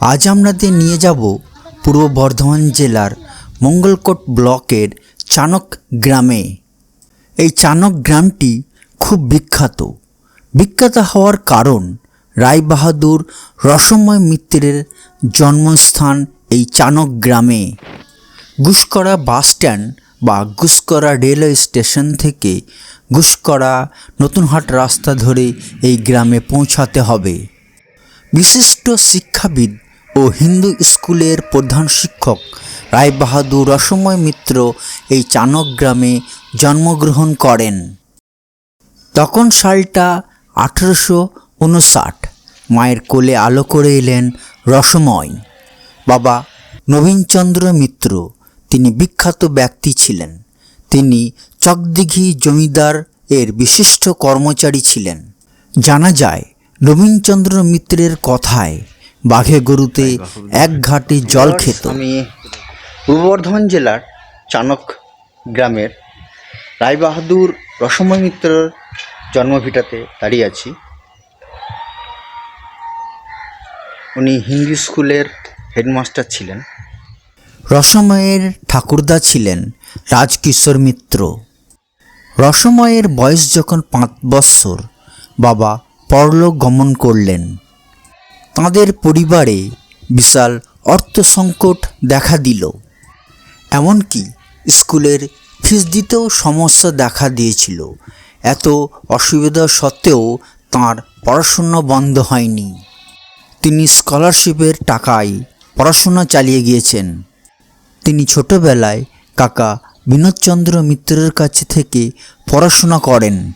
আজ আমাদের নিয়ে যাব পূর্ব বর্ধমান জেলার মঙ্গলকোট ব্লকের চানক গ্রামে। এই চানক গ্রামটি খুব বিখ্যাত। বিখ্যাত হওয়ার কারণ রায়বাহাদুর রসময় মিত্রের জন্মস্থান এই চানক গ্রামে। গুসকরা বাস স্ট্যান্ড বা গুসকরা রেলওয়ে স্টেশন থেকে গুসকরা নতুনহাট রাস্তা ধরে এই গ্রামে পৌঁছাতে হবে। বিশিষ্ট শিক্ষাবিদ ও হিন্দু স্কুলের প্রধান শিক্ষক রায়বাহাদুর রসময় মিত্র এই চানক গ্রামে জন্মগ্রহণ করেন। তখন সালটা আঠেরোশো উনষাট। মায়ের কোলে আলো করে এলেন রসময়। বাবা নবীনচন্দ্র মিত্র, তিনি বিখ্যাত ব্যক্তি ছিলেন। তিনি চকদিঘি জমিদার এর বিশিষ্ট কর্মচারী ছিলেন। জানা যায়, নবীনচন্দ্র মিত্রের কথায় বাঘে গরুতে এক ঘাটে জল খেত। আমি পূর্ব বর্ধমান জেলার চানক গ্রামের রায়বাহাদুর রসময় মিত্রর জন্মভিটাতে দাঁড়িয়ে আছি। উনি হিন্দি স্কুলের হেডমাস্টার ছিলেন। রসময়ের ঠাকুরদা ছিলেন রাজকিশোর মিত্র। রসময়ের বয়স যখন পাঁচ বৎসর বাবা পরলোক গমন করলেন। তাঁদের পরিবারে বিশাল অর্থ সংকট দেখা দিল। এমনকি স্কুলের ফিস দিতেও সমস্যা দেখা দিয়েছিল। এত অসুবিধা সত্ত্বেও তাঁর পড়াশোনা বন্ধ হয়নি। তিনি স্কলারশিপের টাকায় পড়াশোনা চালিয়ে গিয়েছেন। তিনি ছোটবেলায় কাকা বিনোদচন্দ্র মিত্রের কাছে থেকে পড়াশোনা করেন।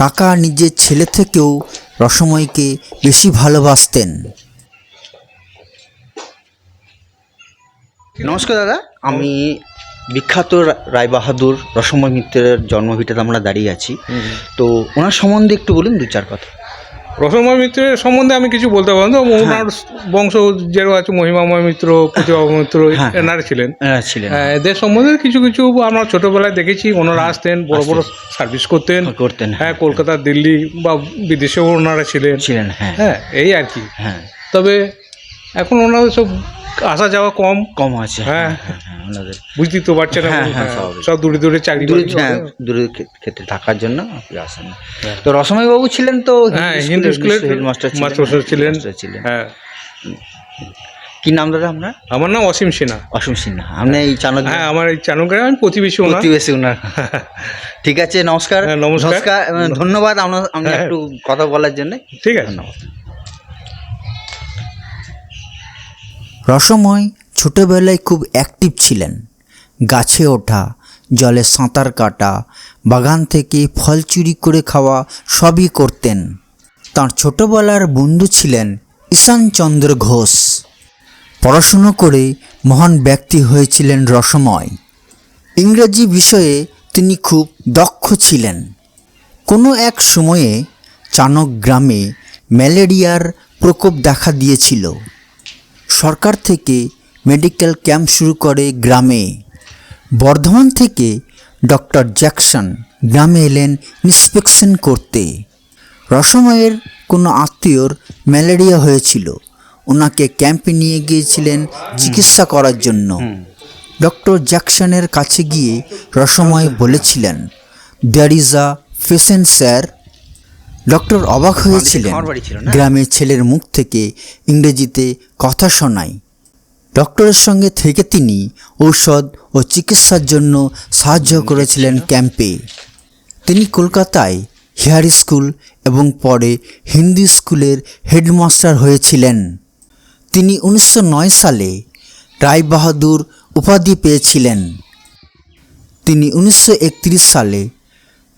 কাকা নিজের ছেলে থেকেও রসময়কে বেশি ভালোবাসতেন। নমস্কার দাদা আমি বিখ্যাত রায়বাহাদুর রসময় মিত্রের জন্মভিটাতে আমরা দাঁড়িয়ে আছি। তো ওনার সম্বন্ধে একটু বলুন দু চার কথা। রসময় মিত্রের সম্বন্ধে আমি কিছু বলতে পারব না। ওনার বংশ যেরকম আছে মহিমাময় মিত্র প্রতিভা মিত্র হ্যাঁ। এনারা ছিলেন। এনারা ছিলেন। হ্যাঁ, এদের সম্বন্ধে কিছু কিছু আমরা ছোটবেলায় দেখেছি। ওনারা আসতেন বড় বড় সার্ভিস করতেন। করতেন হ্যাঁ কলকাতা দিল্লি বা বিদেশেও ওনারা ছিলেন। ছিলেন হ্যাঁ। হ্যাঁ এই আর কি। হ্যাঁ। তবে এখন ওনারা সব আসা যাওয়া কম। কম আছে। হ্যাঁ। হ্যাঁ হ্যাঁ বুঝতেই তো পারছেন হ্যাঁ, হ্যাঁ, হ্যাঁ, স্বাভাবিক। সব দূরে দূরে চাকরি দূরে বাকরি হ্যাঁ, করে। ক্ষে- ক্ষেত্রে থাকার জন্য আপনি আসেন। তো রসময় বাবু ছিলেন তো? হ্যাঁ হিন্দু স্কুলের হেডমাস্টার মাস্টার ছিলেন। ছিলেন। হ্যাঁ। কি নাম দাদা আপনার? আমার নাম অসীম সিনহা। অসীম সিনহা। আপনি এই চানক হ্যাঁ আমার এই চানুগ্রামে আমি প্রতিবেশী ওনার। প্রতিবেশী ওনার। ঠিক আছে নমস্কার। হ্যাঁ, নমস্কার। আহ, ধন্যবাদ আমরা আমরা হ্যাঁ। একটু কথা বলার জন্য। ঠিক আছে। ধন্যবাদ। রসময় ছোটবেলায় খুব অ্যাক্টিভ ছিলেন। গাছে ওঠা, জলে সাঁতার কাটা, বাগান থেকে ফল চুরি করে খাওয়া সবই করতেন। তার ছোটবেলার বন্ধু ছিলেন ঈশানচন্দ্র ঘোষ। পড়াশুনো করে মহান ব্যক্তি হয়েছিলেন রসময়। ইংরেজি বিষয়ে তিনি খুব দক্ষ ছিলেন। কোনো এক সময়ে চানক গ্রামে ম্যালেরিয়ার প্রকোপ দেখা দিয়েছিল। সরকার থেকে মেডিকেল ক্যাম্প শুরু করে গ্রামে। বর্ধমান থেকে ডক্টর জ্যাকসন গ্রামে এলেন ইন্সপেকশন করতে। রসময়ের কোনো আত্মীয়র ম্যালেরিয়া হয়েছিল। ওনাকে ক্যাম্পে নিয়ে গিয়েছিলেন চিকিৎসা করার জন্য। ডক্টর জ্যাকসনের কাছে গিয়ে রসময় বলেছিলেন there is a patient sir doctor অবাক হয়েছিলেন? গ্রামের ছেলের মুখ থেকে ইংরেজিতে কথা শোনায়। ডক্টরের সঙ্গে থেকে তিনি ঔষধ ও চিকিৎসার জন্য সাহায্য করেছিলেন ক্যাম্পে। তিনি কলকাতায় হেয়ার স্কুল এবং পরে হিন্দি স্কুলের হেডমাস্টার হয়েছিলেন। তিনি উনিশশো নয় সালে রায়বাহাদুর উপাধি পেয়েছিলেন। তিনি উনিশশো একত্রিশ সালে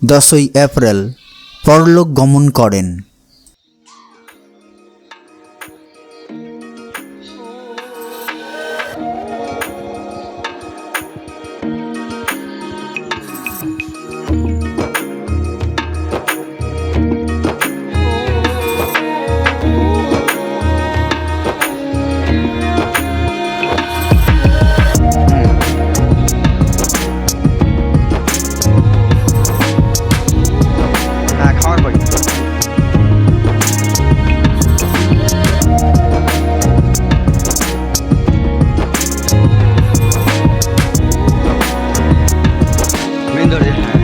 দশই এপ্রিল পরলোক গমন করেন। your hand.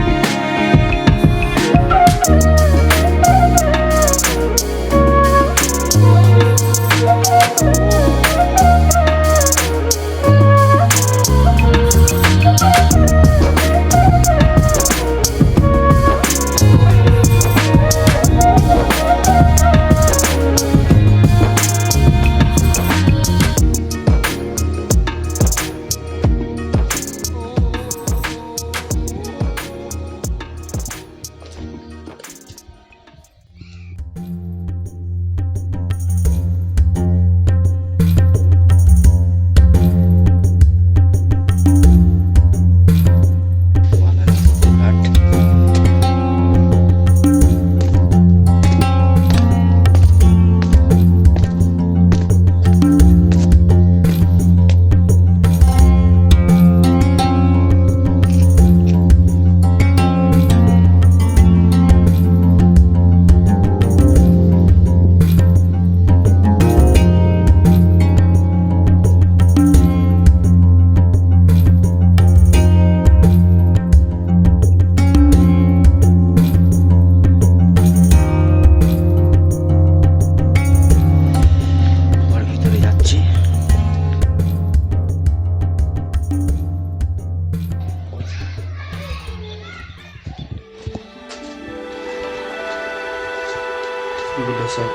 বিপ্লব স্যার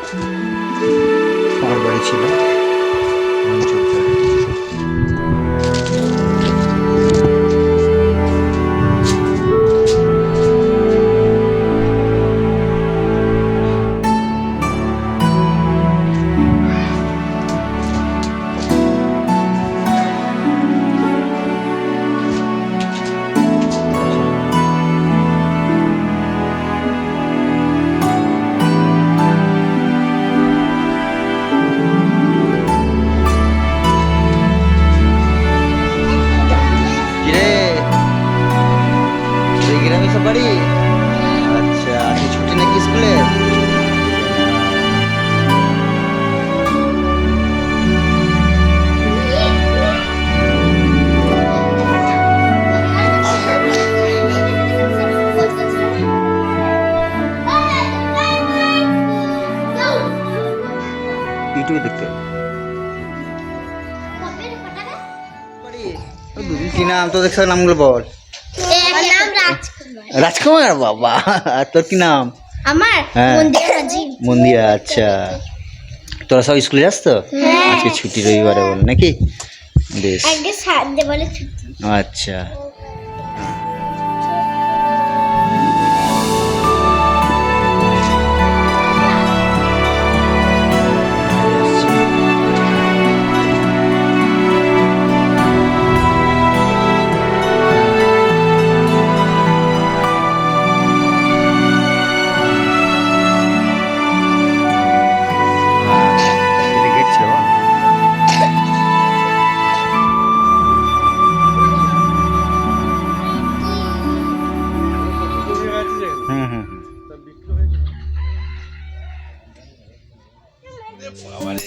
আমার বাড়ি ছিল নাম তোদের সাথে নামগুলো বল। রাজকুমার। বাবা। তোর কি নাম? আমার হ্যাঁ। মন্দির আচ্ছা। তোরা সব স্কুলে যাস তো? আজকে ছুটি রবিবারে বল নাকি? বেশ। আচ্ছা। Hola, vale.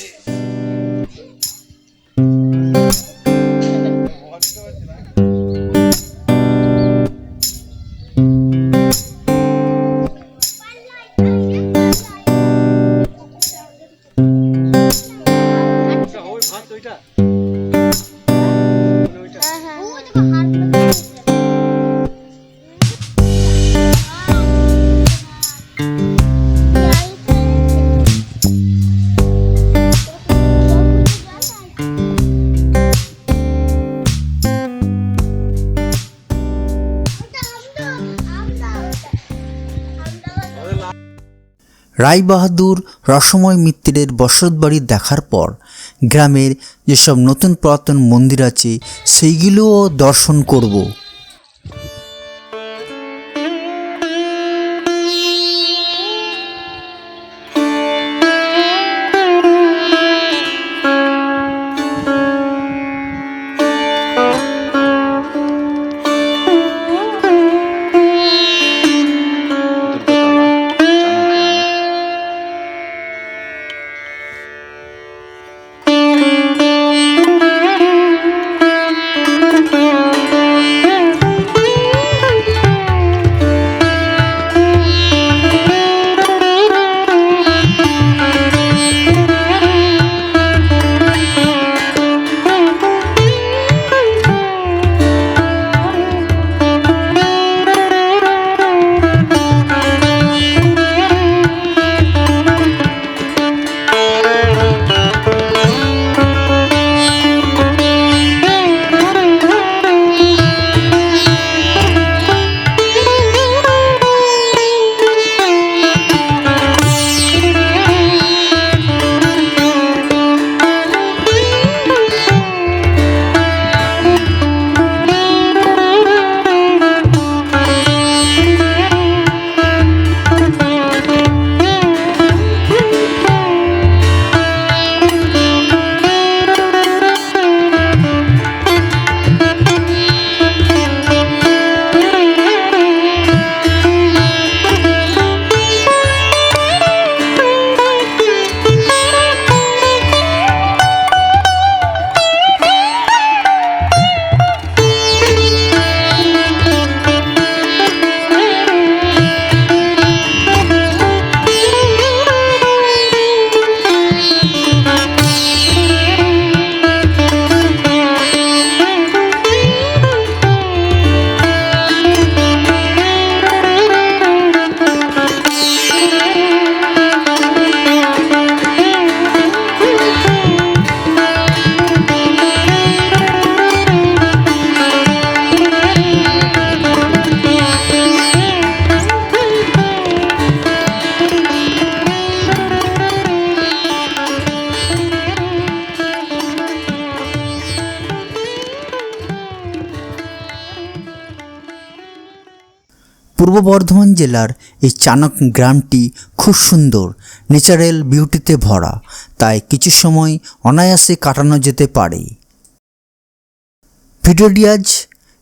রায়বাহাদুর রসময় মিত্রের বসত বাড়ি দেখার পর গ্রামের যেসব নতুন পুরাতন মন্দির আছে, সেইগুলোও দর্শন করব। পূর্ব বর্ধমান জেলার এই চাণক গ্রামটি খুব সুন্দর, ন্যাচারাল বিউটিতে ভরা, তাই কিছু সময় অনায়াসে কাটানো যেতে পারে। ভিডিওটি আজ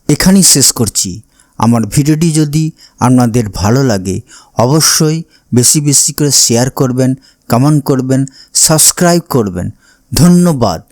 এখানেই শেষ করছি। আমার ভিডিওটি যদি আপনাদের ভালো লাগে, অবশ্যই বেশি বেশি করে শেয়ার করবেন কমেন্ট করবেন সাবস্ক্রাইব করবেন। ধন্যবাদ।